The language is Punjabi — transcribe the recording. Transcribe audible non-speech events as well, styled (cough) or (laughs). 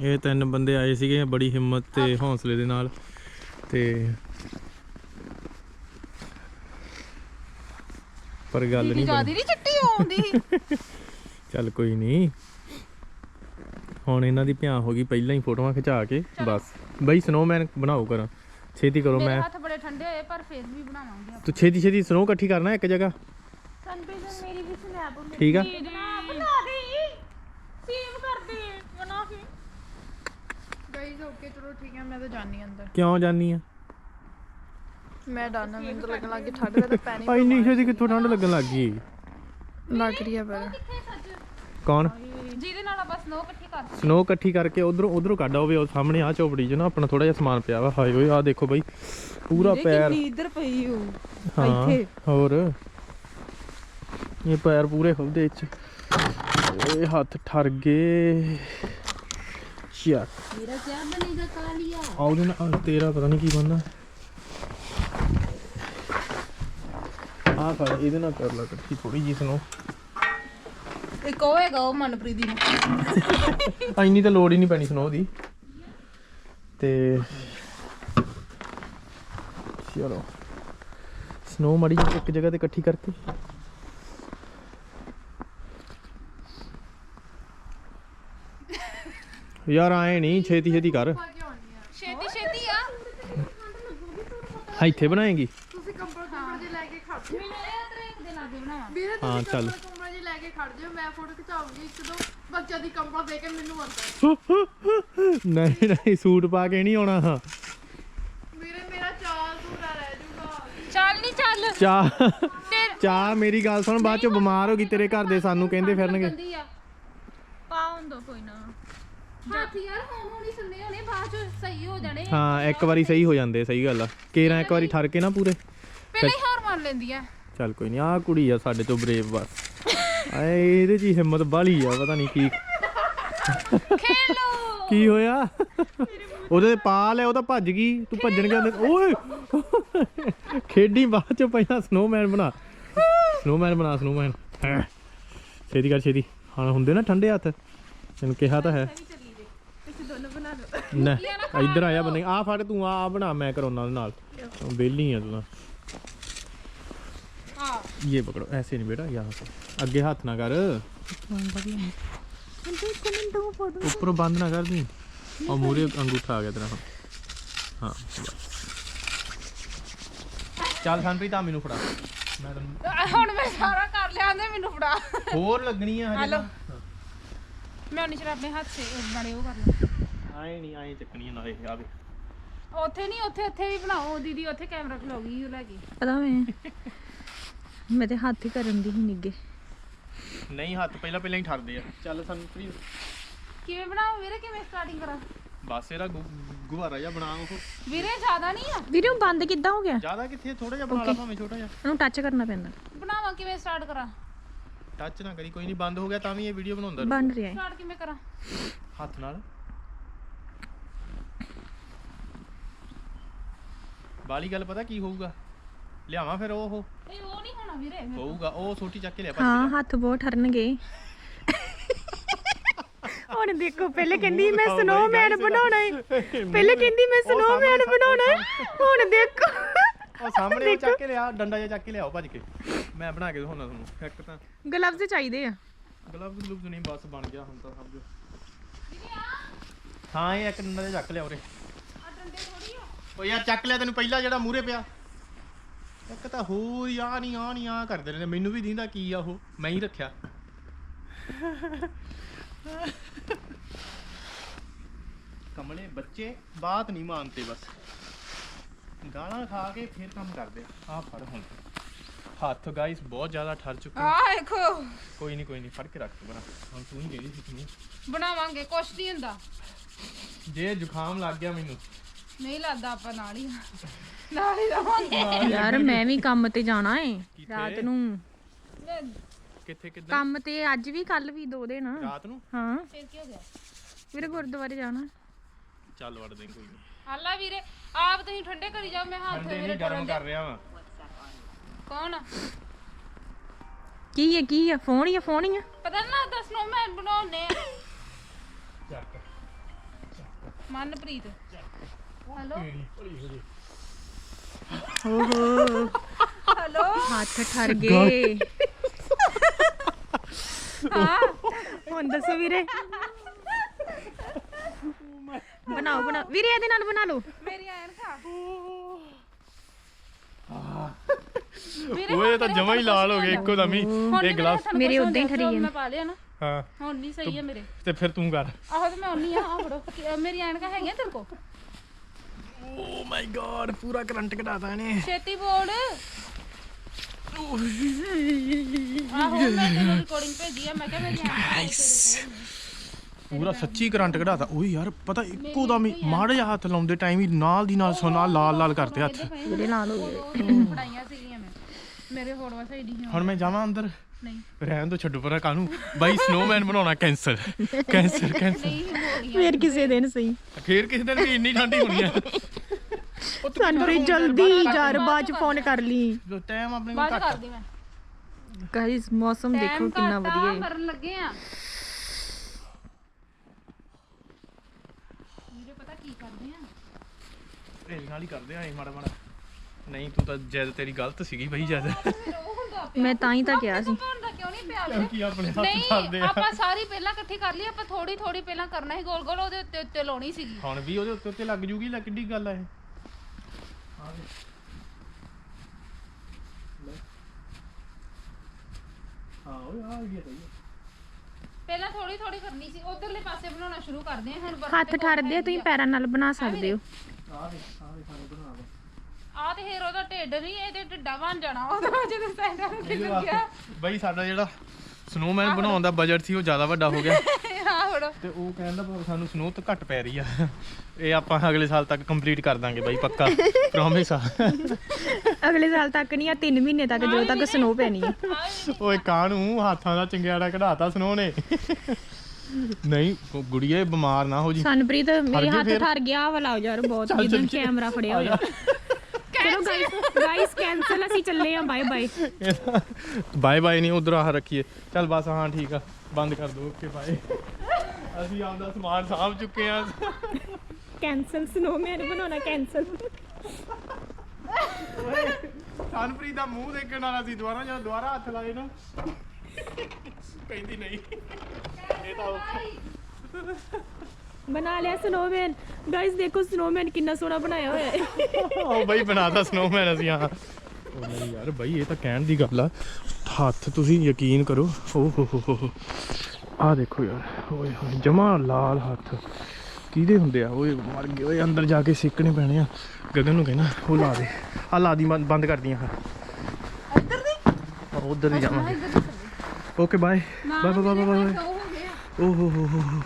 ਇਹ ਤਿੰਨ ਬੰਦੇ ਆਏ ਸੀਗੇ ਬੜੀ ਹਿੰਮਤ ਤੇ ਹੌਸਲੇ ਦੇ ਨਾਲ ਤੇ ਪਰ ਗੱਲ ਨਹੀਂ ਜ਼ਿਆਦਾ ਨਹੀਂ ਚਿੱਟੀ ਆਉਂਦੀ। (laughs) ਚੱਲ ਕੋਈ ਨਹੀਂ ਹੁਣ ਇਹਨਾਂ ਦੀ ਭਿਆ ਹੋ ਗਈ ਪਹਿਲਾਂ ਹੀ ਫੋਟੋਆਂ ਖਿਚਾ ਕੇ ਬਸ। ਬਈ ਸਨੋਮੈਨ ਬਣਾਓ ਕਰਾਂ। ਛੇਤੀ ਕਰੋ ਮੈਂ ਹੱਥ ਬੜੇ ਠੰਡੇ ਹੋਏ ਪਰ ਫੇਰ ਵੀ ਬਣਾਵਾਂਗੇ ਤੂੰ ਛੇਤੀ ਛੇਤੀ ਸਨੋ ਇਕੱਠੀ ਕਰਨਾ ਇੱਕ ਜਗ੍ਹਾ। ਸੰਪੀਸ਼ਨ ਮੇਰੀ ਵੀ ਸਨੈਪ ਠੀਕ ਆ। ਬਣਾ ਦੇ। ਸੇਵ ਕਰ ਦੇ। ਗਾਈਜ਼ ਓਕੇ ਚਲੋ ਠੀਕ ਹੈ ਮੈਂ ਤਾਂ ਜਾਣੀ ਅੰਦਰ। ਕਿਉਂ ਜਾਨੀ ਆ? ਮੈਂ ਡਾਨਾ ਮੈਨੂੰ ਤਾਂ ਲੱਗਣ ਲੱਗ ਗਈ ਠੰਡ ਤਾਂ ਪੈਣੀ ਆ ਇੰਨੀ ਛੇਤੀ ਕਿੱਥੋਂ ਠੰਡ ਲੱਗਣ ਲੱਗ ਗਈ? ਲੱਗ ਰਹੀ ਹੈ ਪਰ। ਕਿੱਥੇ ਕੌਣ? ਜਿਹਦੇ ਨਾਲ ਆਪਾਂ ਸਨੋ ਇਕੱਠੀ ਕਰ ਸਨੋ ਇਕੱਠੀ ਕਰਕੇ ਉਧਰੋਂ ਉਧਰੋਂ ਕੱਢ ਆਵੇ ਉਹ ਸਾਹਮਣੇ ਆ ਚੌਪੜੀ 'ਚ ਨਾ ਆਪਣਾ ਥੋੜਾ ਜਿਹਾ ਸਮਾਨ ਪਿਆ ਵਾ। ਹਾਏ ਓਏ ਆ ਦੇਖੋ ਬਈ ਪੂਰਾ ਪੈਰ। ਇੱਧਰ ਪਈ ਹੋ ਹਾਂ ਹੋਰ। ਇਹ ਪੈਰ ਪੂਰੇ ਖੁੱਲਦੇ ਚ ਇਹ ਹੱਥ ਠਰ ਗਏ। ਚੱਕ ਮੇਰਾ ਕੀ ਬਣੇਗਾ ਕਾਲੀਆ। ਆ ਉਹਦੇ ਨਾਲ ਆਹ ਤੇਰਾ ਪਤਾ ਨਹੀਂ ਕੀ ਬੰਦਾ ਆ ਫੜ ਇਹਦੇ ਨਾਲ ਕਰ ਲਾ ਇਕੱਠੀ ਥੋੜੀ ਜੀ ਸਨੋ ਇੱਕ ਉਹ ਹੈਗਾ ਉਹ ਮਨਪ੍ਰੀਤ ਦੀ। ਨੂੰ ਇੰਨੀ ਤਾਂ ਲੋੜ ਹੀ ਨਹੀਂ ਪੈਣੀ ਸਨੋ ਦੀ ਤੇ ਚਲੋ। ਸਨੋ ਮੜੀ ਇੱਕ ਜਗ੍ਹਾ ਤੇ ਇਕੱਠੀ ਕਰਕੇ। ਯਾਰ ਆਏ ਨਹੀਂ ਛੇਤੀ ਛੇਤੀ ਕਰ। ਛੇਤੀ ਛੇਤੀ ਆ। ਹਾਂ ਇੱਥੇ ਬਣਾਏਗੀ। ਤੁਸੀਂ ਕੰਬਲ ਕੰਬਲ ਜੇ ਲੈ ਕੇ ਖੜ ਜਾਓ। ਮੈਨੂੰ ਇਹ ਤਰੀਕ ਦੇ ਲਾਗੇ ਬਣਾਵਾਂ ਵੀਰੇ ਹਾਂ, ਤੁਸੀਂ ਚੱਲ। ਕੰਬਲ ਕੰਬਲ ਜੇ ਲੈ ਕੇ ਖੜ ਜਾਓ ਮੈਂ ਫੋਟੋ ਖਿਚਾਉਂਗੀ ਇੱਕ ਦੋ। ਬੱਚਿਆਂ ਦੀ ਕੰਬਲ ਦੇ ਕੇ ਮੈਨੂੰ ਆਉਂਦਾ ਨਹੀਂ ਨਹੀਂ ਸੂਟ ਪਾ ਕੇ ਨਹੀਂ ਆਉਣਾ। ਵੀਰੇ ਮੇਰਾ ਚਾਲ ਪੂਰਾ ਰਹਿ ਜਾਊਗਾ। ਚੱਲ ਨਹੀਂ ਚੱਲ। ਚਾ ਚਾ ਮੇਰੀ ਗੱਲ ਸੁਣ ਬਾਅਦ ਚ ਬਿਮਾਰ ਹੋ ਗਈ ਤੇਰੇ ਘਰ ਦੇ ਸਾਨੂੰ ਕਹਿੰਦੇ ਫਿਰਨਗੇ। ਪਾਉਣ ਦੋ ਕੋਈ ਨਾ। ਹੱਥ ਯਾਰ ਹੁਣ ਹੁਣੀ ਸੁਣਨੇ ਹੋਣੇ ਬਾਅਦ ਚ ਸਹੀ ਹੋ ਜਾਣੇ। ਹਾਂ ਇੱਕ ਵਾਰੀ ਸਹੀ ਹੋ ਜਾਂਦੇ ਸਹੀ ਗੱਲ ਆ। ਕੇਰਾਂ ਇੱਕ ਵਾਰੀ ਠਰ ਕੇ ਨਾ ਪੂਰੇ। ਪਹਿਲਾਂ ਹੀ ਹਾਰ ਮੰਨ ਲੈਂਦੀ ਆ। ਚੱਲ ਕੋਈ ਨਹੀਂ ਆਹ ਕੁੜੀ ਆ ਸਾਡੇ ਤੋਂ ਬਰੇਵ ਬਸ। ਆਏ ਇਹਦੇ ਚ ਹੀ ਹਿੰਮਤ ਬਾਲੀ ਆ ਪਤਾ ਨਹੀਂ ਕੀ। ਖੇਡ ਲੋ ਕੀ ਹੋਇਆ? ਉਹਦੇ ਪਾ ਲਿਆ ਉਹ ਤਾਂ ਭੱਜ ਗਈ। ਤੂੰ ਭੱਜਣ ਗਿਆ ਓਏ! ਖੇਡੀ ਬਾਅਦ ਚ ਪਹਿਲਾਂ ਸਨੋਮੈਨ ਬਣਾ। ਸਨੋਮੈਨ ਬਣਾ ਸਨੋਮੈਨ ਛੇਤੀ ਕਰ ਛੇਤੀ। ਹਾਂ ਹੁੰਦੇ ਨਾ ਠੰਡੇ ਹੱਥ। ਤੈਨੂੰ ਕਿਹਾ ਤਾਂ ਹੈ। ਬਣਾ ਲਓ ਨਾ ਇੱਧਰ ਆ ਬੰਦੇ ਆ ਫੜ ਤੂੰ ਆ ਬਣਾ ਮੈਂ ਕਰੋਨਾ ਦੇ ਨਾਲ। ਵੇਲੀ ਆ ਤੂੰ ਹਾਂ। ਇਹ ਪਕੜੋ ਐਸੇ ਨਹੀਂ ਬੇਟਾ ਯਾਹ ਅੱਗੇ ਹੱਥ ਨਾ ਕਰ। ਉੱਪਰੋਂ ਬੰਦ ਨਾ ਕਰ ਦੀ। ਉਹ ਮੂਰੇ ਅੰਗੂਠਾ ਆ ਗਿਆ ਤੇਰਾ ਹਾਂ ਚੱਲ ਸੰਪ੍ਰੀਤ ਆ ਮੈਨੂੰ ਫੜਾ। ਹੁਣ ਮੈਂ ਸਾਰਾ ਕਰ ਲਿਆ ਆਂਦੇ ਮੈਨੂੰ ਫੜਾ। ਹੋਰ ਲੱਗਣੀ ਆ ਹਲੇ। ਮੈਂ ਨਹੀਂ ਸ਼ਰਾਬ ਹੱਥ ਸੇ ਬਣੇ ਉਹ ਕਰ ਲਾਂ ਆਏ ਨਹੀਂ ਆਏ ਚੱਕਣੀਆਂ ਨਾਲੇ ਆਵੇ ਉੱਥੇ ਨਹੀਂ ਉੱਥੇ ਉੱਥੇ ਵੀ ਬਣਾਓ ਦੀਦੀ ਉੱਥੇ ਕੈਮਰਾ ਖਲਾਉਗੀ ਉਹ ਲੈ ਕੇ। ਪਤਾ ਮੈਂ ਮੈਂ ਤੇ ਹੱਥ ਹੀ ਕਰਨ ਦੀ ਹੀ ਨਿੱਗੇ ਨਹੀਂ ਹੱਥ ਪਹਿਲਾਂ ਪਹਿਲਾਂ ਹੀ ਠਰਦੇ ਆ। ਚੱਲ ਸੰਪ੍ਰੀਤ ਕਿਵੇਂ ਬਣਾਓ ਵੀਰੇ ਕਿਵੇਂ ਸਟਾਰਟਿੰਗ ਕਰਾਂ? ਬਸ ਇਹਦਾ ਗੁ- ਗੁਬਾਰਾ ਜਿਹਾ ਬਣਾ ਉਹ। ਵੀਰੇ ਜ਼ਿਆਦਾ ਨਹੀਂ ਆ। ਵੀਰੇ ਉਹ ਬੰਦ ਕਿੱਦਾਂ ਹੋ ਗਿਆ? ਜ਼ਿਆਦਾ ਕਿੱਥੇ ਥੋੜਾ ਜਿਹਾ ਬਣਾ ਲਾ ਭਾਵੇਂ ਛੋਟਾ ਜਿਹਾ। ਉਹਨੂੰ ਟੱਚ ਕਰਨਾ ਪੈਂਦਾ। ਬਣਾਵਾਂ ਕਿਵੇਂ ਸਟਾਰਟ ਕਰਾਂ? ਟੱਚ ਨਾ ਕਰੀ ਕੋਈ ਨਹੀਂ ਬੰਦ ਹੋ ਗਿਆ ਤਾਂ ਵੀ ਇਹ ਵੀਡੀਓ ਬਣਾਉਂਦਾ ਰਹੂ। ਬਣ ਰਿਹਾ ਹੈ। ਸਟਾਰਟ ਕਿਵੇਂ ਕਰਾਂ? ਹੱਥ ਨਾਲ। ਬਾਲੀ ਗੱਲ ਪਤਾ ਕੀ ਹੋਊਗਾ? ਲਿਆਵਾਂ ਫਿਰ ਉਹ ਉਹ। ਇਹ ਉਹ ਨਹੀਂ ਹੋਣਾ ਵੀਰੇ ਹੋਊਗਾ ਉਹ ਛੋਟੀ ਚੱਕ ਕੇ ਲਿਆ ਹਾਂ ਹੱਥ ਬਹੁਤ ਠਰਨਗੇ। ਹੁਣ ਦੇਖੋ ਪਹਿਲੇ ਕਹਿੰਦੀ ਮੈਂ ਸਨੋਮੈਨ ਬਣਾਉਣਾ ਹੈ ਪਹਿਲੇ ਕਹਿੰਦੀ ਮੈਂ ਸਨੋਮੈਨ ਬਣਾਉਣਾ ਹੈ ਹੁਣ ਦੇਖੋ। ਉਹ ਸਾਹਮਣੇ ਉਹ ਚੱਕ ਕੇ ਲਿਆ ਡੰਡਾ ਜਿਹਾ ਚੱਕ ਕੇ ਲਿਆਓ ਭੱਜ ਕੇ। ਮੈਂ ਬਣਾ ਕੇ ਦਿਖਾਉਣਾ ਤੁਹਾਨੂੰ ਇੱਕ ਤਾਂ। ਗਲਵਜ਼ ਚਾਹੀਦੇ ਆ। ਗਲਵਜ਼ ਗਲੂਵਜ਼ ਨਹੀਂ ਬਸ ਬਣ ਗਿਆ ਹੁਣ ਤਾਂ ਸਭ ਜੋ ਹਾਂ ਇਹ ਇੱਕ ਡੰਡਾ ਜਿਹਾ ਚੱਕ ਲਿਆ ਉਰੇ। ਉਹ ਯਾਰ ਚੱਕ ਲਿਆ ਤੈਨੂੰ ਪਹਿਲਾਂ ਜਿਹੜਾ ਮੂਰੇ ਪਿਆ। ਇੱਕ ਤਾਂ ਹੋਰ ਹੀ ਆ ਨਹੀਂ ਆ ਨਹੀਂ ਆ ਕਰਦੇ ਨੇ ਮੈਨੂੰ ਵੀ ਦੀਂਦਾ ਕੀ ਆ ਉਹ? ਮੈਂ ਹੀ ਰੱਖਿਆ। ਕਮਲੇ ਬੱਚੇ ਬਾਤ ਨਹੀਂ ਮਾਨਤੇ ਬਸ। ਗਾਲਾਂ ਖਾ ਕੇ ਫਿਰ ਕੰਮ ਕਰਦੇ ਆ। ਆਹ ਫੜ ਹੁਣ। ਹੱਥ ਗਾਇਸ ਬਹੁਤ ਜ਼ਿਆਦਾ ਠਰ ਚੁੱਕੇ ਆ ਦੇਖੋ। ਕੋਈ ਨਹੀਂ ਕੋਈ ਨਹੀਂ ਫੜ ਕੇ ਰੱਖ ਤੂੰ ਬਣਾ। ਹੁਣ ਤੂੰ ਹੀ ਜਿਹੜੀ ਸਿੱਖਣੀ ਬਣਾਵਾਂਗੇ ਕੁਛ ਨਹੀਂ ਹੁੰਦਾ। ਜੇ ਜ਼ੁਕਾਮ ਲੱਗ ਗਿਆ ਮੈਨੂੰ। ਨਹੀਂ ਲੱਗਦਾ ਆਪਾਂ ਨਾਲ ਹੀ ਨਾਲ ਹੀ ਰਵਾਂਗੇ ਯਾਰ ਮੈਂ ਵੀ ਕੰਮ ਤੇ ਜਾਣਾ ਏ? ਰਾਤ ਨੂੰ। ਕਿੱਥੇ ਕਿੱਦਾਂ ਕੰਮ ਤੇ ਅੱਜ ਵੀ ਕੱਲ ਵੀ ਦੋ ਦਿਨ। ਰਾਤ ਨੂੰ? ਹਾਂ। ਫਿਰ ਕੀ ਹੋ ਗਿਆ? ਵੀਰੇ ਗੁਰਦੁਆਰੇ ਜਾਣਾ। ਚੱਲ ਵੜ ਦੇ ਕੋਈ ਨਹੀਂ ਹਾਲਾ ਵੀਰੇ ਆਪ ਤੁਸੀਂ ਠੰਡੇ ਕਰੀ ਜਾਓ ਮੈਂ ਹੱਥ ਮੇਰੇ ਗਰਮ ਕਰ ਰਿਹਾ ਵਾਂ? ਕੌਣ ਆ? ਕੀ ਹੈ ਕੀ ਹੈ ਫੋਨ ਹੀ ਆ ਫੋਨ ਹੀ ਆ। ਪਤਾ ਨਾ ਦੱਸ ਨੋ ਮੈਂ ਬਣਾਉਣੇ ਆ। ਚੱਕ। ਮਨਪ੍ਰੀਤ। ਓਹੋ ਹੈਲੋ? (laughs) ਹੱਥ ਠਰ ਗਏ। ਹਾਂ। ਹੁਣ ਦੱਸੋ ਵੀਰੇ। ਬਣਾਓ ਬਣਾਓ। ਵੀਰੇ ਇਹਦੇ ਨਾਲ ਬਣਾ ਲਓ। ਮੇਰੀ ਐਨ ਖਾ। ਵੀਰੇ ਓਏ ਇਹ ਤਾਂ ਜਮਾ ਹੀ ਲਾਲ ਹੋ ਗਏ ਇੱਕੋ ਦਮ ਹੀ। ਇਹ ਗਲਾਸ ਮੇਰੇ ਉੱਦਾਂ ਹੀ ਠਰੀ ਜਾਂਦੇ। ਮੈਂ ਪਾ ਲਿਆ ਨਾ। ਹਾਂ। ਹੁਣ ਨਹੀਂ ਸਹੀ ਹੈ ਮੇਰੇ। ਤੇ ਫਿਰ ਤੂੰ ਕਰ। ਆਹੋ ਤੇ ਮੈਂ ਉੰਨੀ ਆ ਆਹ ਫੜੋ। ਮੇਰੀ ਐਨਕਾਂ ਹੈਗੀਆਂ ਤੇਰੇ ਕੋ ਓ ਮਾਈ ਗॉड ਪੂਰਾ ਕਰੰਟ ਘਟਾਤਾ ਇਹਨੇ। ਛੇਤੀ ਬੋਲ। ਆਹੋ ਮੈਂ ਤੈਨੂੰ ਰਿਕਾਰਡਿੰਗ ਭੇਜੀ ਆ ਮੈਂ ਕਿਹਾ ਮੇਰੀ ਐਨਕਾਂ ਪੂਰਾ ਸੱਚੀ ਕਰੰਟ ਘਟਾਤਾ। ਓਏ ਯਾਰ ਪਤਾ ਇੱਕੋ ਦਮ ਹੀ ਮਾੜਾ ਜਿਹਾ ਹੱਥ ਲਾਉਂਦੇ ਟਾਈਮ ਹੀ ਨਾਲ ਦੀ ਨਾਲ ਸੋਨਾ ਲਾਲ ਲਾਲ ਕਰਤੇ ਹੱਥ। ਇਹਦੇ ਨਾਲ ਹੋ ਗਏ। ਪੜਾਈਆਂ ਸੀਗੀਆਂ ਮੈਂ। ਮੇਰੇ ਫੋਟੋਆਂ ਸਾਈਡ ਹੀ ਹੁਣ ਮੈਂ ਜਾਵਾਂ ਅੰਦਰ? ਨਹੀਂ। ਰਹਿਣ ਦੋ ਛੱਡੋ ਪਰਾਂ ਕਾਨੂੰ ਬਾਈ ਸਨੋਮੈਨ ਬਣਾਉਣਾ ਕੈਂਸਲ ਕੈਂਸਲ ਕੈਂਸਲ ਨਹੀਂ ਹੋ ਗਈਆਂ ਫੇਰ ਕਿਸੇ ਦਿਨ ਸਹੀ। ਫੇਰ ਕਿਸੇ ਦਿਨ ਵੀ ਇੰਨੀ ਠੰਡੀ ਹੋਣੀ ਆ। ਸਾਨੂੰ ਵੀ ਜਲਦੀ ਯਾਰ ਬਾਅਦ ਚ ਫੋਨ ਕਰ ਲਈ। ਟਾਈਮ ਆਪਣੇ ਕੋਲ ਬਾਅਦ ਘੱਟ ਕਰਦੀ ਮੈਂ। ਗਾਇਸ ਮੌਸਮ ਦੇਖੋ ਕਿੰਨਾ ਵਧੀਆ ਹੈ। ਮਰਨ ਲੱਗੇ ਆ। ਵੀਰੇ ਪਤਾ ਕੀ ਕਰਦੇ ਆ? ਤੇਰੇ ਨਾਲ ਹੀ ਕਰਦੇ ਆਂ ਮਾੜਾ ਮਾੜਾ। ਨਹੀਂ ਤੂੰ ਤਾਂ ਜੈਦ ਤੇਰੀ ਗਲਤ ਸੀਗੀ ਬਈ ਜੈਦ। ਫਿਰ ਉਹ ਹੁੰਦਾ ਮੈਂ ਤਾਂ ਹੀ ਤਾਂ ਕਿਹਾ ਸੀ ਹੁੰਦਾ ਕਿਉਂ ਨਹੀਂ ਪਿਆ ਵੀਰੇ ਕੀ ਆਪਣੇ ਹੱਥ ਨਹੀਂ ਚੱਲਦੇ ਆ ਆਪਾਂ ਸਾਰੀ ਪਹਿਲਾਂ ਇਕੱਠੀ ਕਰ ਲਈ ਆਪਾਂ ਥੋੜੀ ਥੋੜੀ ਪਹਿਲਾਂ ਕਰਨਾ ਸੀ ਗੋਲ ਗੋਲ ਉਹਦੇ ਉੱਤੇ ਉੱਤੇ ਲਾਉਣੀ ਸੀਗੀ ਹੁਣ ਵੀ ਉਹਦੇ ਉੱਤੇ ਉੱਤੇ ਲੱਗ ਜੂਗੀ ਲੈ ਕਿੱਡੀ ਗੱਲ ਆ ਇਹ ਹਾਂ ਓਏ ਆ ਗਿਆ ਤਾਂ ਪਹਿਲਾਂ ਥੋੜੀ ਥੋੜੀ ਕਰਨੀ ਸੀ ਉਧਰਲੇ ਪਾਸੇ ਬਣਾਉਣਾ ਸ਼ੁਰੂ ਕਰਦੇ ਆ ਹੁਣ ਬਰਫ਼ ਹੱਥ ਠਰਦੇ ਆ ਤੁਸੀਂ ਪੈਰਾਂ ਨਾਲ ਬਣਾ ਸਕਦੇ ਹੋ ਆ ਦੇ ਆ ਦੇ ਸਾਰੇ ਬਣਾ ਦੇ ਆ ਤੇ ਫੇਰ ਉਹਦਾ ਢਿੱਡ ਨਹੀਂ ਇਹਦੇ ਢਿੱਡਾ ਬਣ ਜਾਣਾ। ਉਹਦਾ ਜਦੋਂ ਸਾਈਡਾਂ ਨੂੰ ਖਿੱਲ ਗਿਆ ਬਈ ਸਾਡਾ ਜਿਹੜਾ ਸਨੋਮੈਨ ਬਣਾਉਣ ਦਾ ਬਜਟ ਸੀ ਉਹ ਜ਼ਿਆਦਾ ਵੱਡਾ ਹੋ ਗਿਆ। (laughs) ਹਾਂ ਹੁਣ ਤੇ ਉਹ ਕਹਿੰਦਾ ਪਰ ਸਾਨੂੰ ਸਨੋ ਤਾਂ ਘੱਟ ਪੈ ਰਹੀ ਆ। ਇਹ ਆਪਾਂ ਅਗਲੇ ਸਾਲ ਤੱਕ ਕੰਪਲੀਟ ਕਰ ਦਾਂਗੇ ਬਾਈ ਪੱਕਾ। (laughs) ਪ੍ਰੋਮਿਸ ਆ। ਅਗਲੇ ਸਾਲ ਤੱਕ ਨਹੀਂ ਆ 3 ਮਹੀਨੇ ਤੱਕ ਜਦੋਂ ਤੱਕ ਸਨੋ ਪੈਣੀ ਹੈ ਓਏ ਕਾਹਨੂੰ? ਹੱਥਾਂ ਦਾ ਚੰਗਿਆੜਾ ਕਢਾਤਾ ਸਨੋ ਨੇ। ਨਹੀਂ ਉਹ ਗੁੜੀਏ ਬਿਮਾਰ ਨਾ ਹੋ ਜੀ। ਸਨਪ੍ਰੀਤ ਮੇਰੇ ਹੱਥ? ਠਰ ਗਿਆ ਵਾਲਾ ਯਾਰ ਬਹੁਤ ਜਿੱਦਾਂ। ਕੈਮਰਾ ਫੜਿਆ ਹੋਇਆ। ਚਲੋ ਗਾਇਸ ਗਾਇਸ ਕੈਂਸਲ ਅਸੀਂ ਚੱਲੇ ਆ ਬਾਏ ਬਾਏ ਬਾਏ ਬਾਏ ਨਹੀਂ ਉਧਰ ਆਹ ਰੱਖੀਏ। ਚੱਲ ਬਸ ਹਾਂ ਠੀਕ ਆ। ਬੰਦ ਕਰ ਦੋ ਓਕੇ ਬਾਏ ਅਸੀਂ ਆਪਦਾ ਸਮਾਨ ਸਾਂਭ ਚੁੱਕੇ ਆ ਕੈਂਸਲ ਸਨੋਮੈਨ ਬਣਾਉਣਾ ਕੈਂਸਲ ਸਨਪ੍ਰੀਤ ਦਾ ਮੂੰਹ ਦੇਖਣ ਵਾਲਾ ਸੀ ਦੁਬਾਰਾ ਜਦੋਂ ਦੁਬਾਰਾ ਹੱਥ ਲਾਏ ਨਾ। ਕਹਿੰਦੀ ਨਹੀਂ। ਇਹ ਤਾਂ ਬਣਾ ਲਿਆ ਸਨੋਮੈਨ ਗਾਇਸ ਦੇਖੋ ਸਨੋਮੈਨ ਕਿੰਨਾ ਸੋਹਣਾ ਬਣਾਇਆ ਹੋਇਆ ਹੈ। ਉਹ ਬਈ ਬਣਾਤਾ ਸਨੋਮੈਨ ਅਸੀਂ ਹਾਂ। ਉਹ ਨਹੀਂ ਯਾਰ ਬਈ ਇਹ ਤਾਂ ਕਹਿਣ ਦੀ ਗੱਲ ਆ। ਹੱਥ ਤੁਸੀਂ ਯਕੀਨ ਕਰੋ। ਓ ਹੋ ਹੋ ਹੋ ਹੋ। ਆ ਦੇਖੋ ਯਾਰ ਓਏ ਹੋਏ ਜਮਾ ਲਾਲ ਹੱਥ। ਕਿਹਦੇ ਹੁੰਦੇ ਆ? ਓਏ ਮਰ ਗਏ ਓਏ ਅੰਦਰ ਜਾ ਕੇ ਸੇਕਣੇ ਪੈਣੇ ਆ। ਗਗਨ ਨੂੰ ਕਹਿਣਾ ਉਹ ਲਾ ਦੇ। ਆ ਲਾ ਦੀ ਬੰਦ ਬੰਦ ਕਰਦੀਆਂ ਹਾਂ। ਇੱਧਰ ਦੀ? ਉਧਰ ਦੀ ਜਾਵਾਂਗੇ okay bye. Bye bye bye bye. ਹੋ ਹੋ ਹੋ ਹੋ ਹੋ।